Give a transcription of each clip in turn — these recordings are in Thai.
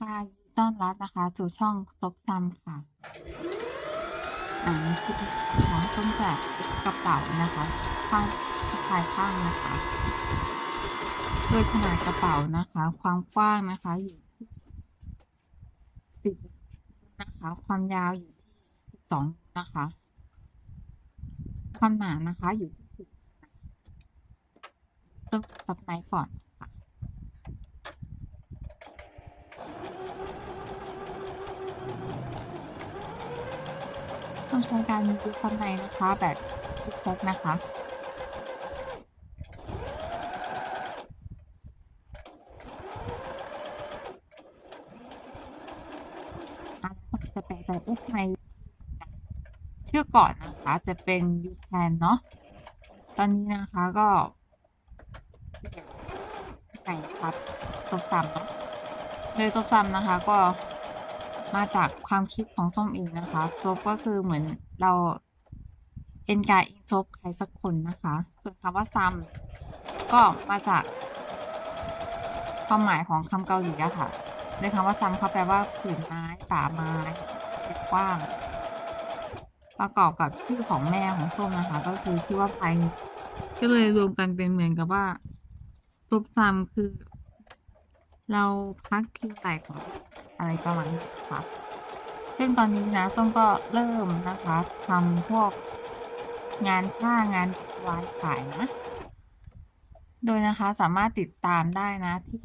ค่ะต้อนรับนะคะ สู่ช่องซบซัมค่ะอ่าคลิปนี้นะคะต้นแบบกระเป๋านะคะข้างสะพายข้างนะคะ โดยขนาดกระเป๋านะคะ ความกว้างนะคะอยู่ที่สิบนะคะ ความยาวอยู่ที่สองนะคะ ความหนานะคะอยู่ที่สิบต้องซับไนก่อน ต้องใช้การดูข้างในนะคะแบบทุกแพ็นะคะอะแล้วจะแปลแต่ S ไชื่อก่อนนะคะจะเป็น u t a n เนาะตอนนี้นะคะก็ไหนครับซบซ้ำเนาะโดยซบซ้ำนะคะก็ มาจากความคิดของส้มเองนะคะซบก็คือเหมือนเราเอ็นกายอินซบใครสักคนนะคะส่วนคำว่าซ้ำก็มาจากความหมายของคำเกาหลีอะค่ะในคำว่าซ้ำเขาแปลว่าผืนไม้ป่าไม้กว้าง ประกอบกับชื่อของแม่ของส้มนะคะ ก็คือชื่อว่าไพก็เลยรวมกันเป็นเหมือนกับว่าซุปซ้ำคือ เราพักคิวไหลของ อะไรประมาณนี้ค่ะซึ่งตอนนี้นะส้มก็เริ่มนะคะทำพวกงานผ้างานวายขายนะ โดยนะคะสามารถติดตามได้นะที่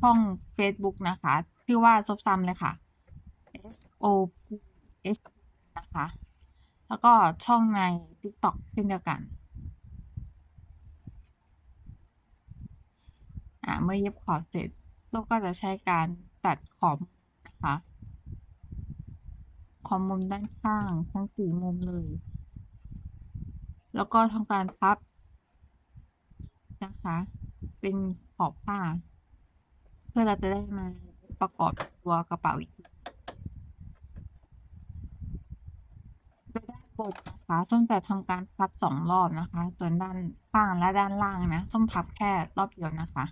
ช่อง Facebook นะคะชื่อว่าซบซัมเลยค่ะ S O P S นะคะ แล้วก็ช่องใน TikTok เช่นเดียวกันอ่าเมื่อเย็บขอบเสร็จลูกก็จะใช้การตัดขอบ นะคะ ขอบมุมด้านข้างทั้งสี่มุมเลย แล้วก็ทำการพับนะคะ เป็นขอบผ้า เพื่อเราจะได้มาประกอบตัวกระเป๋าอีกโดยด้านบนนะคะส้มจะทำการพับสองรอบนะคะ ส่วนด้านข้างและด้านล่างนะ ส้มพับแค่รอบเดียวนะคะ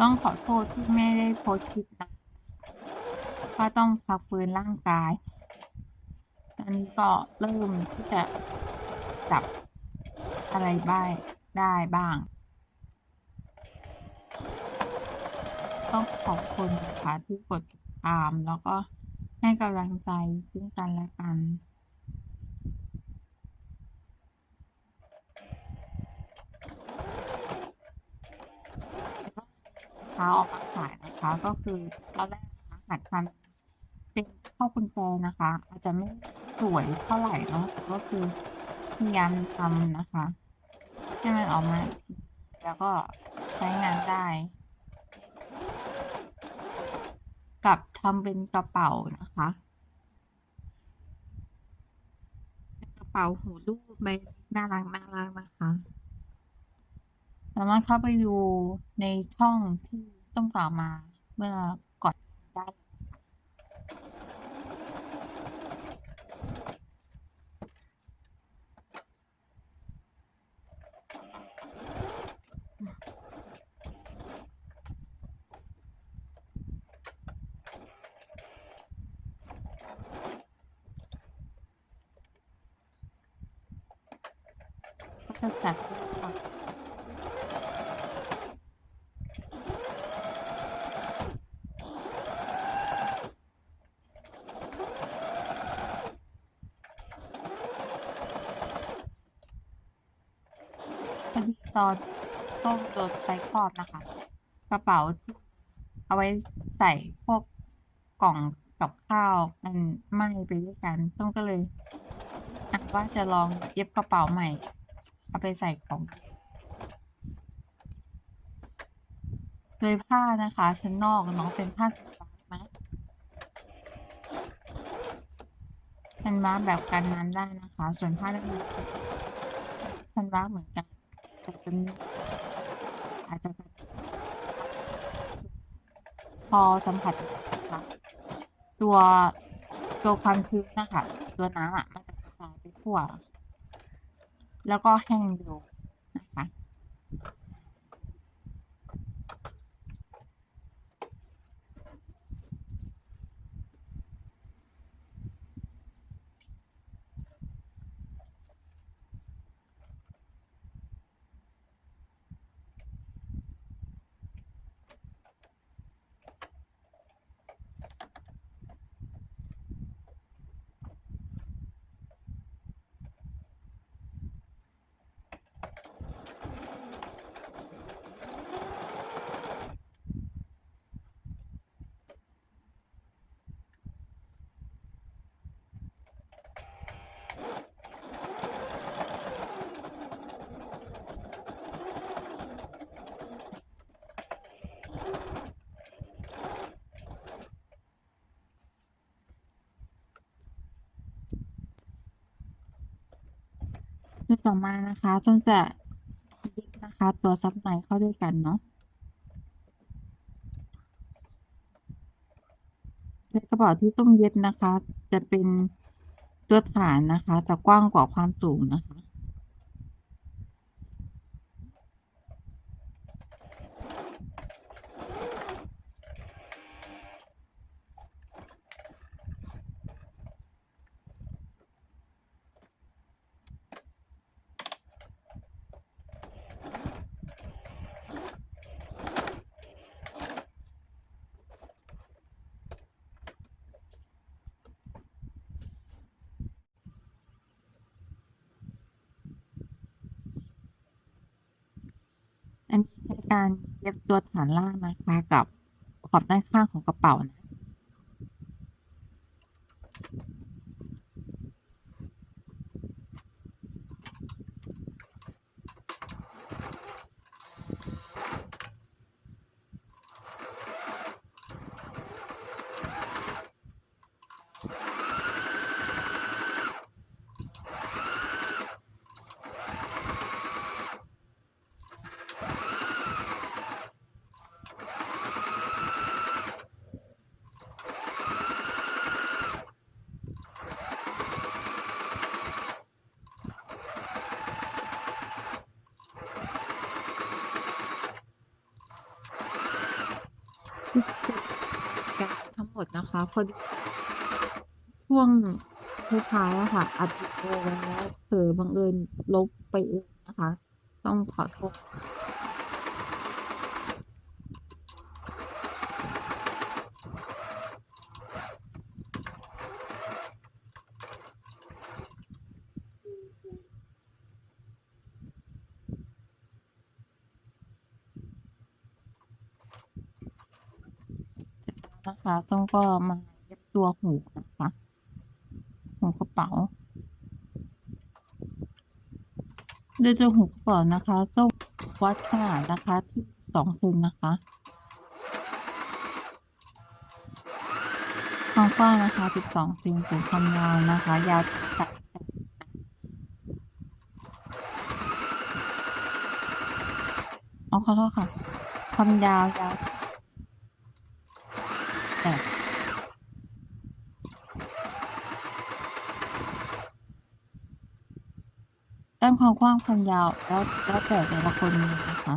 ต้องขอโทษที่ไม่ได้โพสต์คลิปนะว่าต้องพักฟื้นร่างกาย ตอนนี้ก็เริ่มที่จะจับอะไรบ้างได้บ้าง ต้องขอบคุณนะคะที่กดติดตามแล้วก็ให้กำลังใจซึ่งกันและกัน เท้าออกมาขายนะคะ ก็คือตอนแรกนะคะหัดทำเป็นข้าวกุญแจนะคะ อาจจะไม่สวยเท่าไหร่เนาะแต่ก็คือพยายามทำนะคะให้มันออกมาแล้วก็ใช้งานได้ กับทำเป็นกระเป๋านะคะกระเป๋าหูรูปใบน่ารักน่ารักนะคะ สามารถเข้าไปดูในช่องที่ต้องกล่าวมาเมื่อก่อนได้ก็จะจัดค่ะพอดี ตอนต้องโดนไฟคลอดนะคะ กระเป๋าเอาไว้ใส่พวกกล่องกับข้าวมันไหม้ไปด้วยกันต้องก็เลยอะว่าจะลองเย็บกระเป๋าใหม่ เอาไปใส่ของ โดยผ้านะคะชั้นนอกเนาะเป็นผ้าสีฟ้านะเป็นว้าแบบกันน้ำได้นะคะ ส่วนผ้าด้านในเป็นว้าเหมือนกัน อาจจะพอสัมผัสตัวตัวความชื้นนะคะ ตัวน้ำอะมันจะกระจายไปทั่ว แล้วก็แห้งเร็ว โดยต่อมานะคะส้มจะยึดนะคะ ตัวซับในเข้าด้วยกันเนาะโดยกระเป๋าที่ต้องเย็บนะคะ จะเป็นตัวฐานนะคะ จะกว้างกว่าความสูงนะคะ อันนี้ใช้การเย็บตัวฐานล่างนะคะ กับขอบด้านข้างของกระเป๋านะ การทั้งห มดนะคะพอช่วงท้ายๆอะค่ะ อัดวิดีโอไว้แล้วเผลอบังเอิญลบไปเองนะคะ ต้องขอโทษ นะคะต้องก็มาเย็บตัวหูนะคะหูกระเป๋าโดยตัวหูกระเป๋านะคะ ต้องวัดขนาดนะคะที่สองเซนนะคะความกว้างนะคะ12เซนส่วนความยาวนะคะ ยาวตัดอ๋อขอโทษค่ะ ความยาวยาว ด้านความกว้างความยาวแล้วแล้วแต่แต่ละคนนะคะ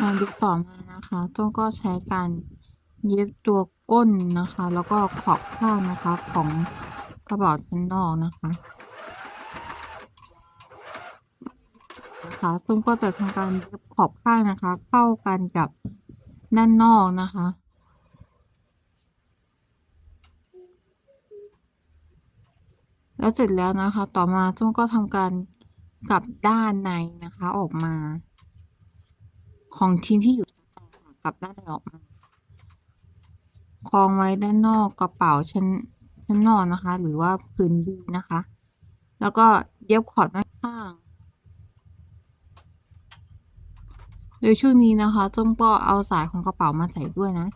อ่าดูต่อมานะคะโจ้ก็ใช้การเย็บตัวก้นนะคะ แล้วก็ขอบข้างนะคะของกระเป๋าชั้นนอกนะคะนะคะตุ้มก็จะทำการเย็บขอบข้างนะคะ เข้ากันกับด้านนอกนะคะแล้วเสร็จแล้วนะคะ ต่อมาจุ้งก็ทำการกลับด้านในนะคะออกมา ของชิ้นที่อยู่ด้านในค่ะกลับด้านในออกมาคล้องไว้ด้านนอกกระเป๋าชั้นชั้นนอกนะคะ หรือว่าพื้นดีนะคะ แล้วก็เย็บขอบด้านข้าง โดยช่วงนี้นะคะส้มก็เอาสายของกระเป๋ามาใส่ด้วยนะ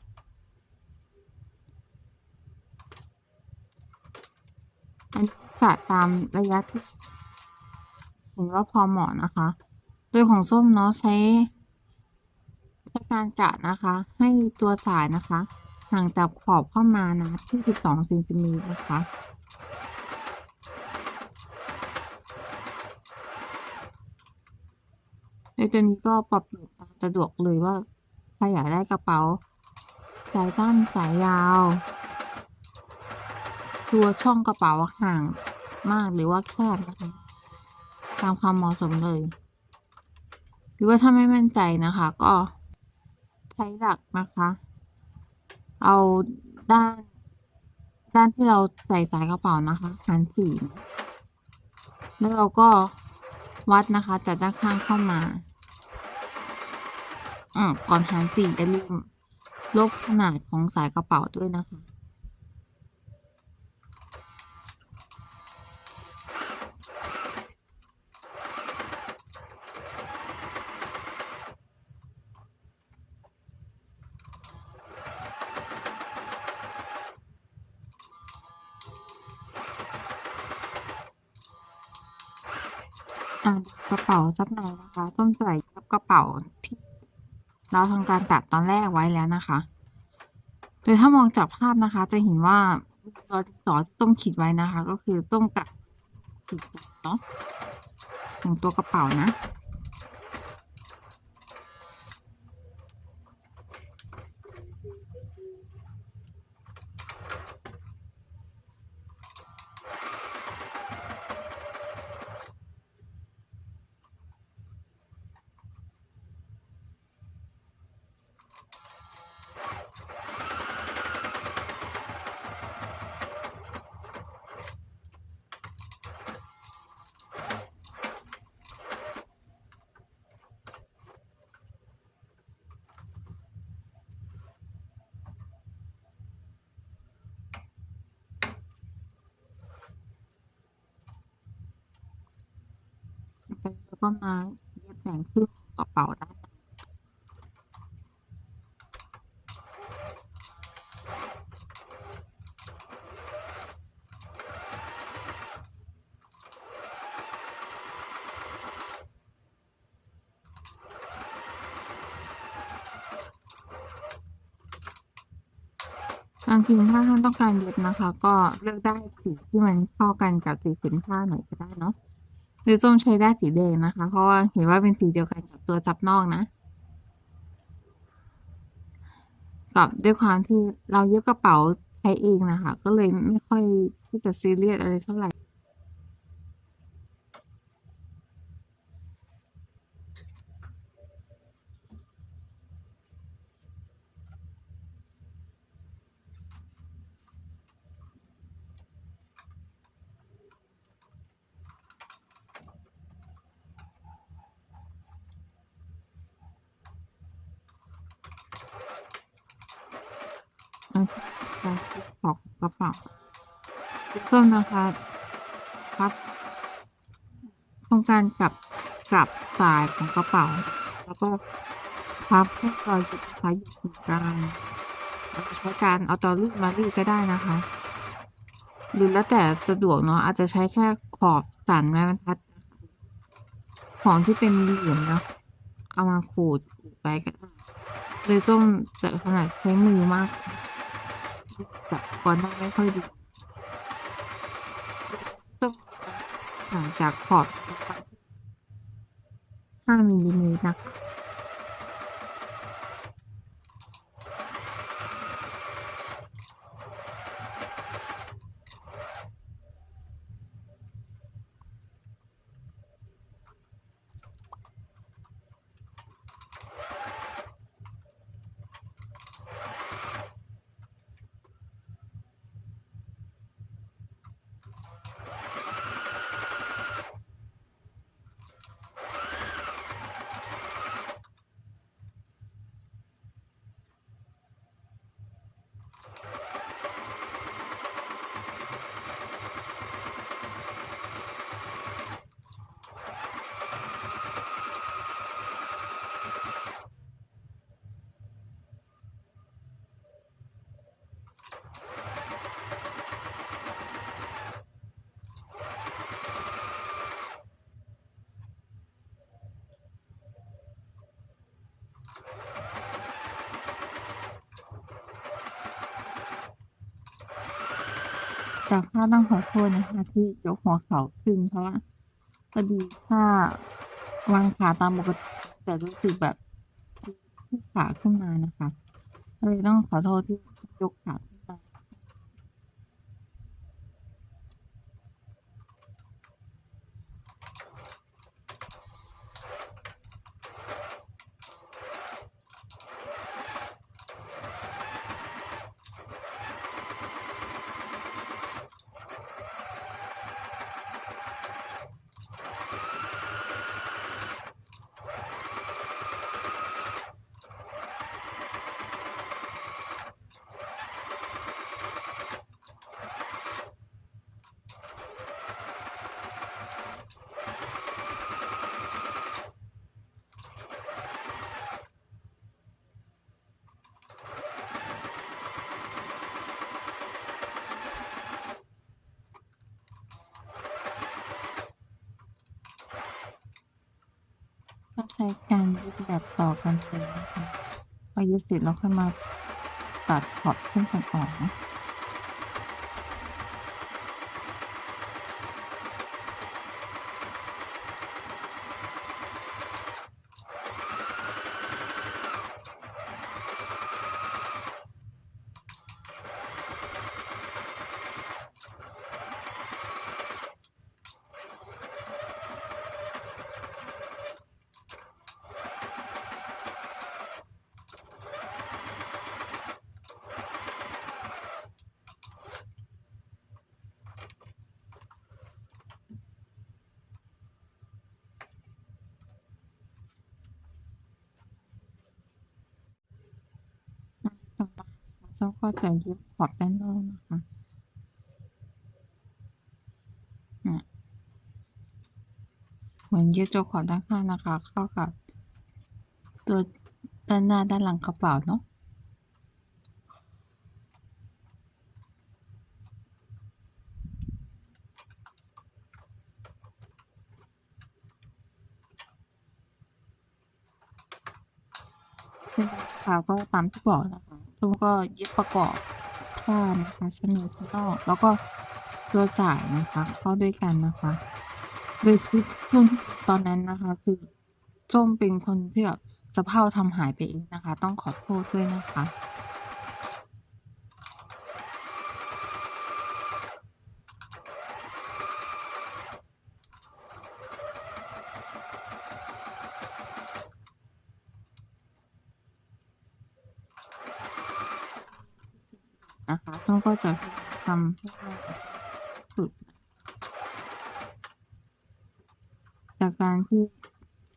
อันกะตามระยะที่เห็นว่าพอเหมาะนะคะ โดยของส้มเนาะใช้ การกะนะคะ ให้ตัวสายนะคะห่างจากขอบเข้ามานะที่ 12เซนติเมตรนะคะโดยตัวนี้ก็ปรับเปลี่ยนตามสะดวกเลยว่าใครอยากได้กระเป๋า สายสั้นสายยาว ตัวช่องกระเป๋าห่างมากหรือว่าแคบนะคะ ตามความเหมาะสมเลย หรือว่าถ้าไม่มั่นใจนะคะ ก็ ช้หลักนะคะ เอาด้าน ด้านที่เราใส่สายกระเป๋านะคะหารสี่แล้วเราก็วัดนะคะจากด้านข้างเข้ามาอ่าก่อนหารสี่จะลืมลบขนาดของสายกระเป๋าด้วยนะคะ สักหน่อยนะคะ ต้นใส่กับกระเป๋าที่เราทำการตัดตอนแรกไว้แล้วนะคะ โดยถ้ามองจากภาพนะคะ จะเห็นว่าเราต่อต้มขีดไว้นะคะ ก็คือต้มกับขีดเนาะของตัวกระเป๋านะ แล้วก็มาเย็บแบ่งครึ่งของกระเป๋าด้านในตามจริงถ้าท่านต้องการเย็บนะคะ ก็เลือกได้สีที่มันเข้ากันกับสีผืนผ้าหน่อยก็ได้เนาะ หรือส้มใช้ได้สีแดงนะคะ เพราะว่าเห็นว่าเป็นสีเดียวกันกับตัวจับนอกนะกับด้วยความที่เราเย็บกระเป๋าใช้เองนะคะ ก็เลยไม่ค่อยที่จะซีเรียสอะไรเท่าไหร่ มันการของกระเป๋าส้มนะคะครับต้องการกลับกลับสายของกระเป๋า แล้วก็พับให้รอยจุดนะคะอยู่ตรงกลางเรใช้การเอาตอรีดมารีดก็ได้นะคะ หรือแล้วแต่สะดวกเนาะอาจจะใช้แค่ขอบสันไม้บรรทัด ของที่เป็นเหลี่ยมเนาะเอามาขูดไปก็เลยต้องแต่ขนาดใช้มือมาก แบบก่อนหน้าไม่ค่อยดีต้องห่างจากพอร์ต5มิลลิเมตรนะคะ จากภาพต้องขอโทษนะคะที่ยกหัวเข่าขึ้นเพราะว่าพอดีถ้าวางขาตามปกติแต่รู้สึกแบบที่ขาขึ้นมานะคะเลยต้องขอโทษที่ยกขา ช้การยึดแบบต่อกันเลยนะคะพอยึดเสร็จเราค่อยมาตัดขอบเส้นกันออกนะ ต่อมา เราก็จะยึดขอบด้านนอกนะคะเนี่ยเหมือนยึดตัวขอบด้านข้างนะคะ เข้ากับ ตัวด้านหน้าด้านหลังกระเป๋าเนาะซึ่งค่ะก็ตามที่บอกนะคะ แล้วก็ยึดประกอบผ้านะคะชั้นในชั้นนอกแล้วก็ตัวสายนะคะเข้าด้วยกันนะคะ โดยที่ช่วงตอนนั้นนะคะ คือส้มเป็นคนที่แบบสะเพร่าทำหายไปเองนะคะ ต้องขอโทษด้วยนะคะ นะคะส้มก็จะทำให้ได้สุดจากการที่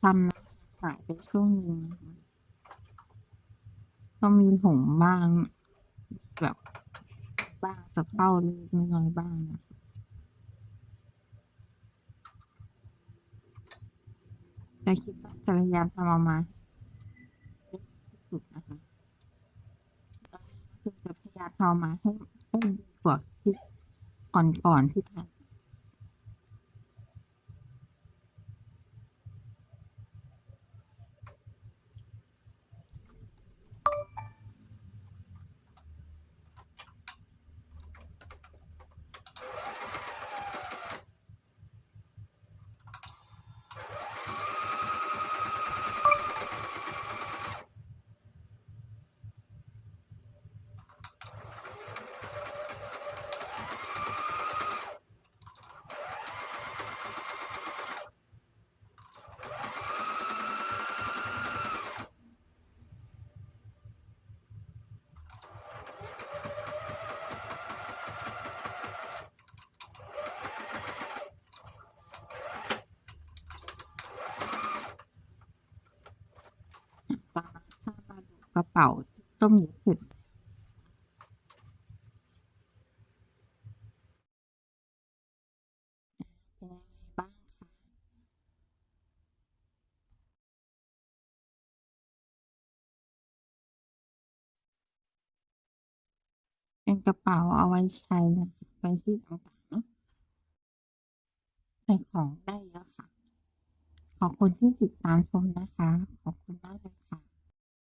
ทำนะหายไปช่วงหนึงนะคะก็มีหงบ้าง แบบบ้างสะเพร่าเล็กน้อยๆบ้างนะคะแต่คิดว่าจะพยายามทำออกมาให้ดีที่สุดนะ ยาทอมาให้ให้ดีกว่าที่ก่อนๆที่ผ่าน กระเป๋าต้มหมูเสร็จเป็นยังไงบ้างคะเป็นกระเป๋าเอาไว้ใช้นะไปที่ต่างๆเนาะใส่ของได้เยอะค่ะ ขอบคุณที่ติดตามชมนะคะ ขอบคุณมากเลย